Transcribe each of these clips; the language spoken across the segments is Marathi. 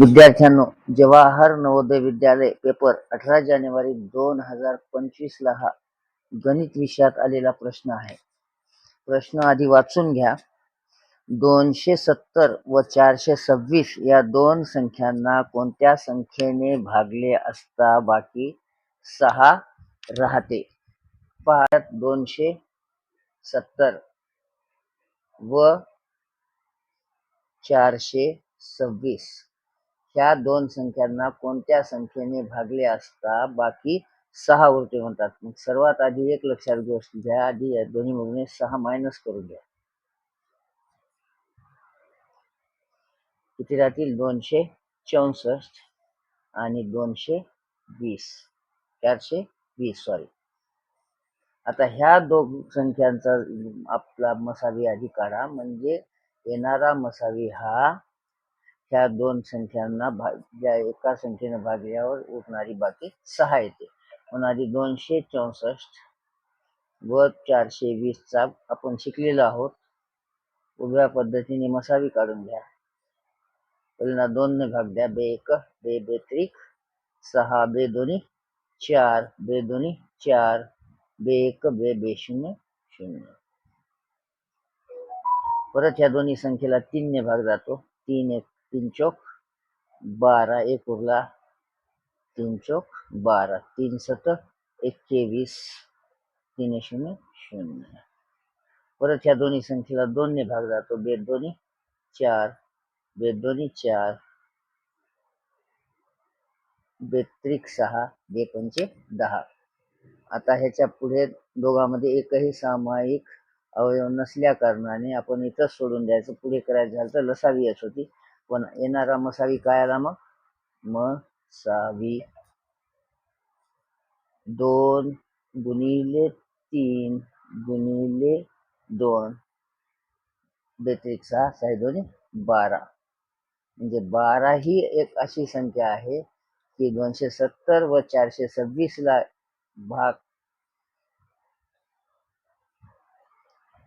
विद्यार्थ्यांनो जवाहर नवोदय विद्यालय पेपर अठरा जानेवारी दोन हजार पंचवीस ला हा गणित विषयात आलेला प्रश्न आहे. प्रश्न आधी वाचून घ्या. दोनशे सत्तर व चारशे सव्वीस या दोन संख्यांना कोणत्या संख्येने भागले असता बाकी सहा राहते? पहा दोनशे सत्तर व चारशे सव्वीस. ह्या दोन संख्यांना कोणत्या संख्येने भागले असता बाकी सहा उरते म्हणतात. मग सर्वात आधी एक लक्षात गोष्ट घ्या आधी या दोन्ही मधून सहा मायनस करून घ्या. किती राहतील? दोनशे चौसष्ट आणि दोनशे वीस. चारशे वीस सॉरी आता ह्या दोन संख्यांचा आपला मसावी आधी काढा. म्हणजे येणारा मसावी हा ह्या दोन संख्यांना भा ज्या एका संख्येने भागल्यावर उरणारी बाकी सहा येते. आधी दोनशे चौसष्ट व चारशे वीसचा आपण शिकलेलो आहोत. उभ्या पद्धतीने मसावी काढून घ्या. पहिल्यांदा दोन ने भाग द्या. बे एक, बे बे त्रिक, सहा, बे दोन्ही, चार, बे दोन्ही, चार, बे एक, बे बे शून्य शून्य. परत या दोन्ही संख्येला तीन ने भाग जातो. तीन, एक तीन चौक बारा एक उरला तीन चौक बारा तीन सत एकवीस तीन शून्य शून्य. परत ह्या दोन्ही संख्येला दोनने भाग जातो बेद दोन्ही चार बेद दोन्ही चार बेत्रिक सहा बे पंचे दहा. आता ह्याच्या पुढे दोघांमध्ये एकही सामायिक अवयव नसल्या कारणाने आपण इथंच सोडून द्यायचं. पुढे करायचं झालं तर लसावी होती. येणारा मसावी काय आला मग मसावी दोन गुणिले तीन गुणिले दोन बेत्रिक सहा सहा दोन्ही बारा म्हणजे बारा ही एक अशी संख्या आहे की दोनशे सत्तर व चारशे सव्वीस ला भाग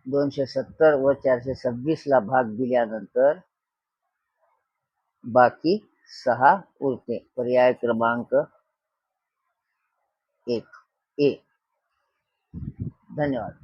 दोनशे सत्तर व चारशे सव्वीस ला भाग दिल्यानंतर बाकी सहा उरते. पर्याय क्रमांक एक. ए. धन्यवाद.